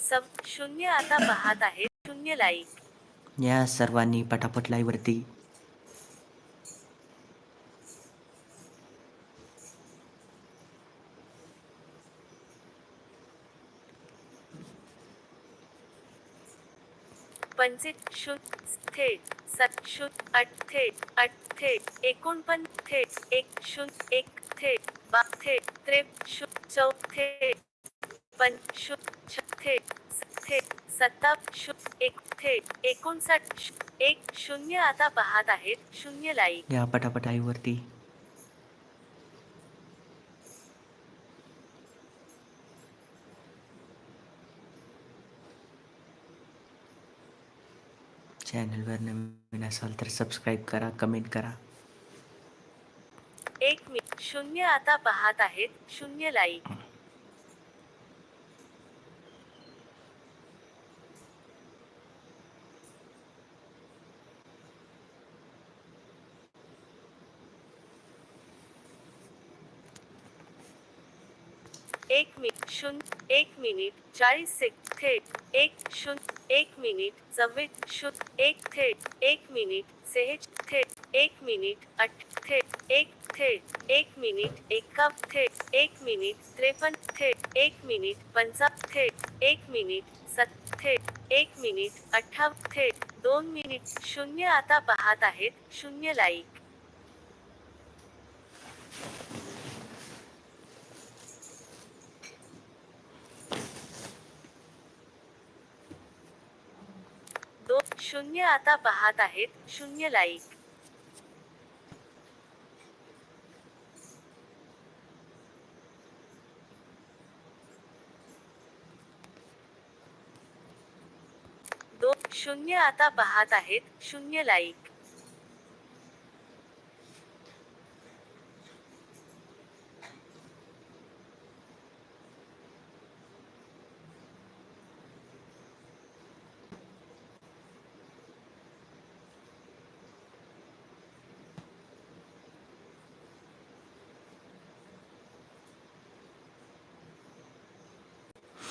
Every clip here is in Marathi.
सब शून्य आता पाहत आहेत शून्य लाईक या सर्वांनी पटापट लाईव्हवरती पंचित शून्य थेट सत शून्य आठ थेट आठ थेट एकोणपण थेट एक शून्य एक थेट बा थेट त्रेप शून्य चौ थेट पं शून्य छ थेट थेट सत्ता एक थेट एकोणसाठ एक शून्य आता पाहत आहेत शून्य लाईक. या पटापट लाईव्हवरती चॅनलवर नवीन असाल तर सबस्क्राईब करा कमेंट करा. एक मी शून्य आता पाहत आहेत शून्य लाईक. एक मिनिट शून्य एक मिनिट चाळीस सेक थेट एक शून्य एक मिनिट चव्वेच शून्य एक थेट एक मिनिट सेहेच थेट एक मिनिट अठ थेट एक थेट एक मिनिट एका थेट एक मिनिट त्रेपन्न थेट एक मिनिट पंचा थेट एक मिनिट सत थेट एक मिनिट अठ्ठाव थेट दोन मिनिट शून्य आता पाहत आहेत शून्य लाईक दोन शून्य आता पाहत आहेत शून्य लाईक दोन शून्य आता पाहत आहेत शून्य लाईक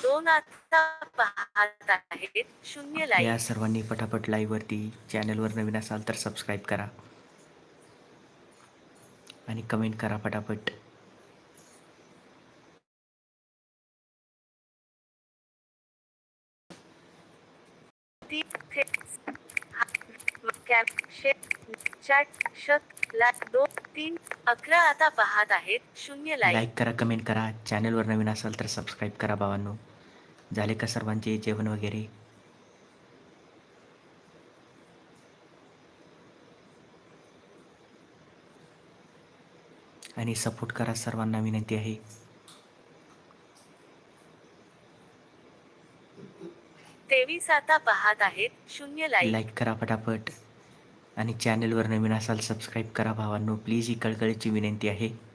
दोन आता पाहत आहेत. शून्य लाईक या सर्वांनी पटापट लाईव्हवरती चॅनलवर नवीन असाल तर सबस्क्राईब करा. आणि कमेंट करा पटापट. अकरा आता पाहत आहेत. शून्य लाईक करा कमेंट करा. चॅनलवर नवीन असाल तर सबस्क्राईब करा भावांनो झाले का सर्वांचे जेवण वगैरे? आणि सपोर्ट करा सर्वांना विनंती आहे. तेवीस आता पाहत आहेत. शून्य लाईक लाईक करा पटापट. आणि चॅनलवर नवीन असाल सबस्क्राईब करा भावांनो. प्लीज ही कळकळीची विनंती आहे.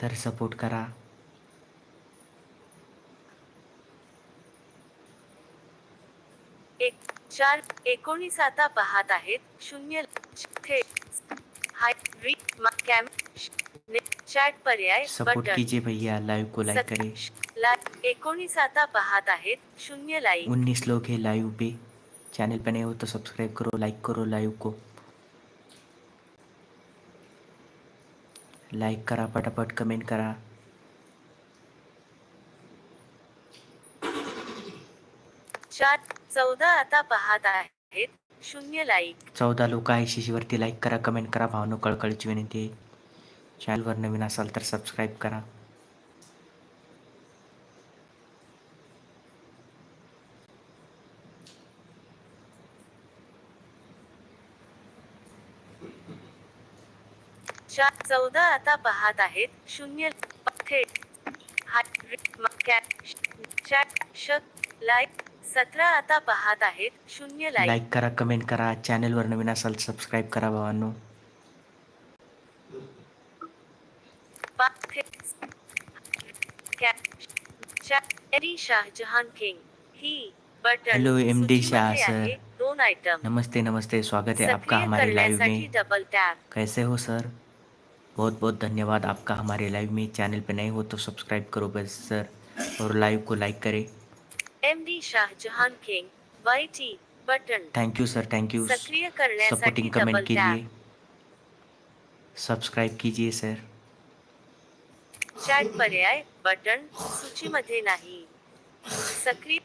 तर सपोर्ट करा. एक चार एकोणीस आता पाहत आहेत. शून्य चॅट पर्याय सपोर्ट कीजिए भैया लाइव को लाइक करें. एकोणीस आता पाहत आहेत. शून्य उन्नीस लोग हैं लाइव पे. चैनल पे नए हो तो सब्सक्राइब करो लाइक करो लाइव को. लाइक करा पटापट कमेंट करा. चार चौदा आता पाहत आहेत. शून्य लाईक चौदा लोक आहे शिशीवरती लाईक करा कमेंट करा. भावनो कळकळीची विनंती आहे. चॅनलवर नवीन असाल तर सबस्क्राईब करा. चार चौदा आता पाहत आहेत. शून्य थेट लाईक सतरा आता पाहत आहेत. शून्य लाईक लाईक करा कमेंट करा. चॅनलवर नवीन असाल सबस्क्राईब करा भावांनो. शाहजहान किंग ही बटन हेलो, MD शाह सूचीमध्ये सर. दोन आयटम नमस्ते नमस्ते. स्वागत है आपका हमारे लाइव में. डबल टॅप कैसे हो सर बहुत बहुत धन्यवाद आपका हमारे लाइव में। चैनल पे नए हो तो सब्सक्राइब करो बस सर और लाइव को लाइक करें। M D Shahjahan king Y T button thank you sir thank you सक्रिय करण्यासाठी सपोर्टिंग कमेंट टॅप कीजिए। सब्सक्राइब कीजिए सर चॅट पर्याय बटन सूचीमध्ये नाही। सक्रिय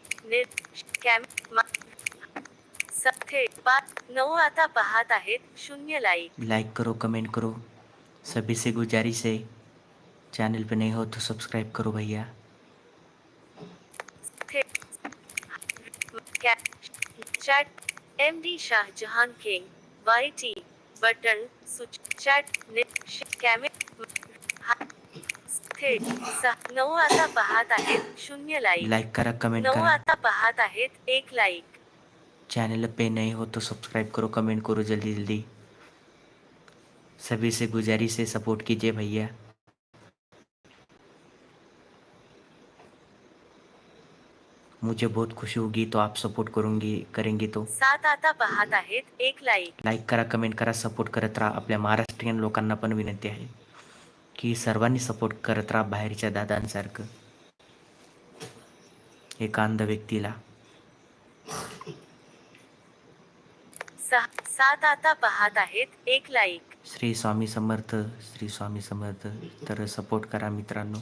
मा- पाच नऊ आता पाहत आहेत शून्य लाईक लाइक करो कमेंट करो। सभी से गुजारिश है। चैनल पे नहीं हो तो सब्सक्राइब करो भैया। कॅ- chat M D Shahjahan king Y T button सूच chat नऊ आता पाहत आहेत शून्य लाईक लाइक करा कमेंट नऊ करा। आता पाहत आहेत एक लाईक चैनल पे नए हो तो सब्सक्राइब करो कमेंट करो जल्दी जल्दी। सभी से गुजारिश है सपोर्ट कीजिए भैया। मुझे बहुत खुशी होगी तो आप सपोर्ट करूंगी करेंगे तो। सात आता पाहत आहेत एक लाईक लाईक करा कमेंट करा सपोर्ट करत राहा. आपल्या महाराष्ट्रीयन लोकांना पण विनंती आहे की सर्वांनी सपोर्ट करत राहा बाहेरच्या दादांसारखं. एका अंध व्यक्तीला सात आता पाहत आहेत एक लाईक श्री स्वामी समर्थ, श्री स्वामी समर्थ, तर सपोर्ट करा मित्रांनो.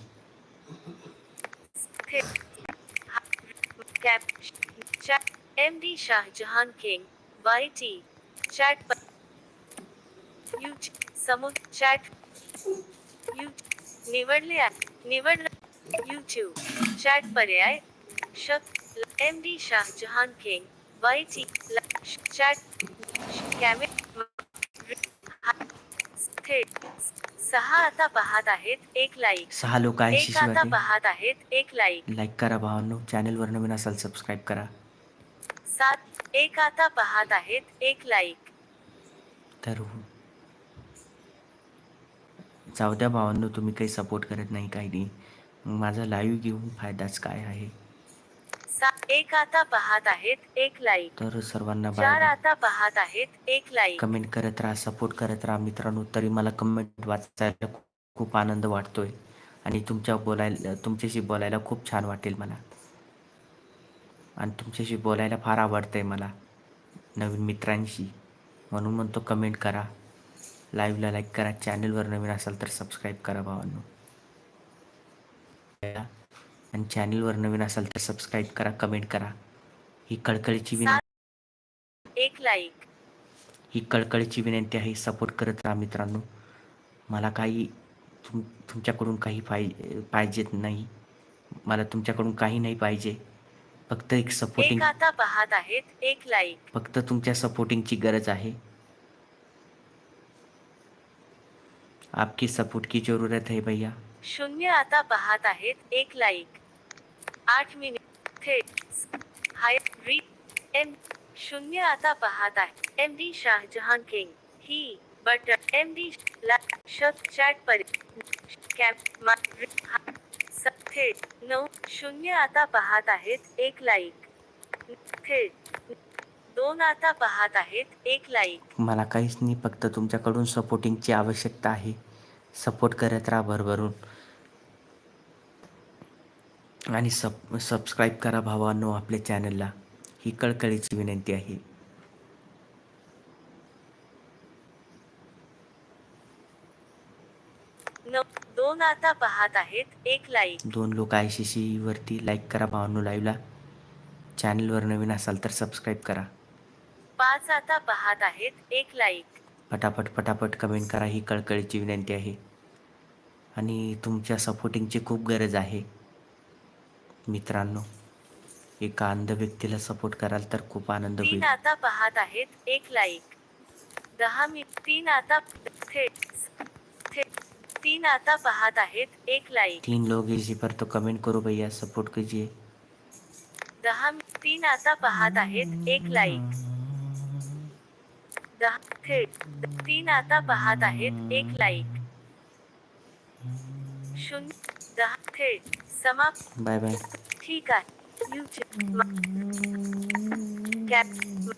M D Shahjahan king Y T chat समुद chat you निवडले आहे निवड यूट्यूब चॅट पर्याय शक M D Shahjahan king Y T chat कॅमे थेट सहा आता पाहत आहेत एक लाईक सहा लोक आहे एक आता शिशुवाटी पाहत आहेत एक लाईक लाईक करा भावांनो चॅनलवर नवीन असाल सबस्क्राईब करा. सात एक आता पाहत आहेत एक लाईक तर जाऊ द्या भावांनो तुम्ही काही सपोर्ट करत नाही काही नाही. माझा लाईव्ह घेऊन फायदाच काय आहे? एक आता पाहत आहेत एक लाईक तर सर्वांना चार बाय. आता पाहत आहेत एक लाईक कमेंट करत राहा सपोर्ट करत राहा मित्रांनो तरी मला कमेंट वाचायला खू- खूप आनंद वाटतोय. आणि तुमच्या बोलायला तुमच्याशी बोलायला खूप छान वाटेल मला. आणि तुमच्याशी बोलायला फार आवडतंय मला नवीन मित्रांशी. म्हणून म्हणतो कमेंट करा. लाईव्हला लाईक करा. चॅनलवर नवीन असाल तर सबस्क्राईब करा भावांनो. आणि चॅनलवर नवीन असाल तर सबस्क्राईब करा कमेंट करा. ही कळकळीची विनंती एक लाईक ही कळकळीची विनंती आहे सपोर्ट करत राहा मित्रांनो. मला काही तुम तुमच्याकडून काही पाहि पाहिजेत नाही. मला तुमच्याकडून काही नाही पाहिजे. फक्त एक सपोर्टिंग एक आता पाहत आहेत एक लाईक फक्त तुमच्या सपोर्टिंगची गरज आहे. आपकी सपोर्ट की जरूरत है भैया. शून्य आता पाहत आहेत एक लाईक आठ मिनिट. थेट हाय री. एम. शून्य आता पाहत आहे. एम. डी. शाहजहान किंग. ही बटन. एम. डी. शक चॅट पर. कॅप मा. स- थेट नऊ. शून्य आता पाहत आहेत. एक लाईक. थेट दोन आता पाहत आहेत. एक लाईक. मला काहीच नाही फक्त तुमच्याकडून सपोर्टिंगची आवश्यकता आहे. सपोर्ट करत राहा भरभरून. आणि सब सबस्क्राईब करा भावांनो आपल्या चॅनलला ही कळकळीची विनंती आहे. दोन आता पाहत आहेत एक लाईक दोन लोक आय सी सीवरती लाईक करा भावांनो लाईव्हला चॅनलवर नवीन असाल तर सबस्क्राईब करा. पाच आता पाहत आहेत एक लाईक पटापट पटापट कमेंट करा ही कळकळीची विनंती आहे. आणि तुमच्या सपोर्टिंगची खूप गरज आहे. मित्रांनो एका अंध व्यक्तीला सपोर्ट कराल तर खूप आनंद तीन होईल आता पाहत आहेत एक लाईक दहा मिनिट तीन आता थेट थेट तीन आता पाहत आहेत एक लाईक तीन लोग इसी पर तो कमेंट करो भैया सपोर्ट कीजिए. दहा तीन आता पाहत आहेत एक लाईक दहा थेट तीन आता पाहत आहेत एक लाईक शून्य दहा थेट समाप्त. Bye bye. ठीक आहे. YouTube cap